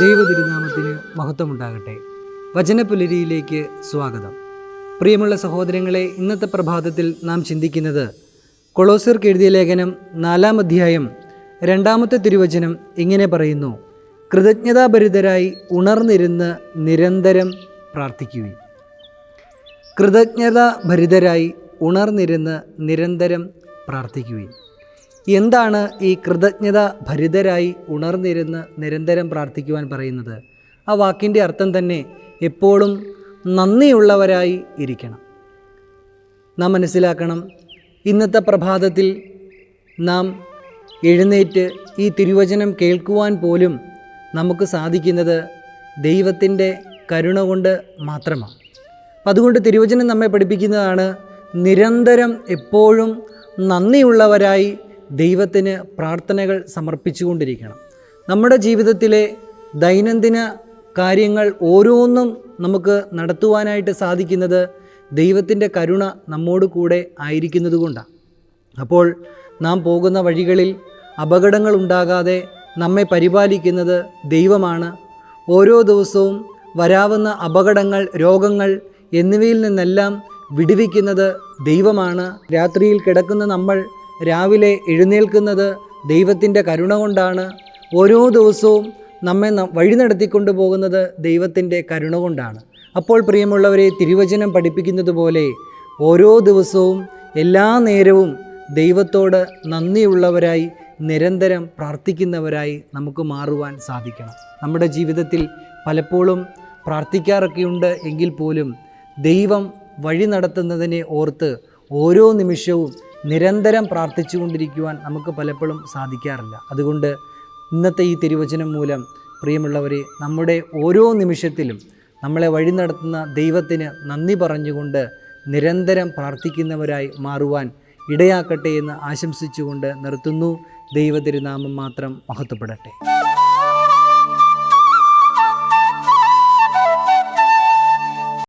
ദൈവതിരുനാമത്തിന് മഹത്വമുണ്ടാകട്ടെ. വചനപുലരിയിലേക്ക് സ്വാഗതം. പ്രിയമുള്ള സഹോദരങ്ങളെ ഇന്നത്തെ പ്രഭാതത്തിൽ നാം ചിന്തിക്കുന്നത് കൊളോസിർക്ക് എഴുതിയ ലേഖനം നാലാം അധ്യായം രണ്ടാമത്തെ തിരുവചനം ഇങ്ങനെ പറയുന്നു കൃതജ്ഞതാഭരിതരായി ഉണർന്നിരുന്ന് നിരന്തരം പ്രാർത്ഥിക്കുകയും കൃതജ്ഞതാഭരിതരായി ഉണർന്നിരുന്ന് നിരന്തരം പ്രാർത്ഥിക്കുകയും എന്താണ് ഈ കൃതജ്ഞത ഭരിതരായി ഉണർന്നിരുന്ന് നിരന്തരം പ്രാർത്ഥിക്കുവാൻ പറയുന്നത്? ആ വാക്കിന്റെ അർത്ഥം തന്നെ എപ്പോഴും നന്ദിയുള്ളവരായി ഇരിക്കണം. നാം മനസ്സിലാക്കണം ഇന്നത്തെ പ്രഭാതത്തിൽ നാം എഴുന്നേറ്റ് ഈ തിരുവചനം കേൾക്കുവാൻ പോലും നമുക്ക് സാധിക്കുന്നത് ദൈവത്തിന്റെ കരുണ കൊണ്ട് മാത്രമാണ്. അപ്പം അതുകൊണ്ട് തിരുവചനം നമ്മെ പഠിപ്പിക്കുന്നതാണ് നിരന്തരം എപ്പോഴും നന്ദിയുള്ളവരായി ദൈവത്തിന് പ്രാർത്ഥനകൾ സമർപ്പിച്ചുകൊണ്ടിരിക്കണം. നമ്മുടെ ജീവിതത്തിലെ ദൈനംദിന കാര്യങ്ങൾ ഓരോന്നും നമുക്ക് നടത്തുവാനായിട്ട് സാധിക്കുന്നത് ദൈവത്തിന്റെ കരുണ നമ്മോട് കൂടെ ആയിരിക്കുന്നതുകൊണ്ടാണ് അപ്പോൾ നാം പോകുന്ന വഴികളിൽ അപകടങ്ങൾ ഉണ്ടാകാതെ നമ്മെ പരിപാലിക്കുന്നത് ദൈവമാണ്. ഓരോ ദിവസവും വരാവുന്ന അപകടങ്ങൾ രോഗങ്ങൾ എന്നിവയിൽ നിന്നെല്ലാം വിടുവിക്കുന്നത് ദൈവമാണ്. രാത്രിയിൽ കിടക്കുന്ന നമ്മൾ രാവിലെ എഴുന്നേൽക്കുന്നത് ദൈവത്തിന്റെ കരുണ കൊണ്ടാണ്. ഓരോ ദിവസവും നമ്മെ വഴി നടത്തിക്കൊണ്ടു പോകുന്നത് ദൈവത്തിന്റെ കരുണ കൊണ്ടാണ്. അപ്പോൾ പ്രിയമുള്ളവരെ തിരുവചനം പഠിപ്പിക്കുന്നത് പോലെ ഓരോ ദിവസവും എല്ലാ നേരവും ദൈവത്തോട് നന്ദിയുള്ളവരായി നിരന്തരം പ്രാർത്ഥിക്കുന്നവരായി നമുക്ക് മാറുവാൻ സാധിക്കണം. നമ്മുടെ ജീവിതത്തിൽ പലപ്പോഴും പ്രാർത്ഥിക്കാറൊക്കെയുണ്ട് എങ്കിൽ പോലും ദൈവം വഴി നടത്തുന്നതിനെ ഓർത്ത് ഓരോ നിമിഷവും നിരന്തരം പ്രാർത്ഥിച്ചുകൊണ്ടിരിക്കുവാൻ നമുക്ക് പലപ്പോഴും സാധിക്കാറില്ല. അതുകൊണ്ട് ഇന്നത്തെ ഈ തിരുവചനം മൂലം പ്രിയമുള്ളവരെ നമ്മുടെ ഓരോ നിമിഷത്തിലും നമ്മളെ വഴി നടത്തുന്ന ദൈവത്തിന് നന്ദി പറഞ്ഞുകൊണ്ട് നിരന്തരം പ്രാർത്ഥിക്കുന്നവരായി മാറുവാൻ ഇടയാക്കട്ടെ എന്ന് ആശംസിച്ചുകൊണ്ട് നിർത്തുന്നു. ദൈവതിരുനാമം മാത്രം മഹത്വപ്പെടട്ടെ.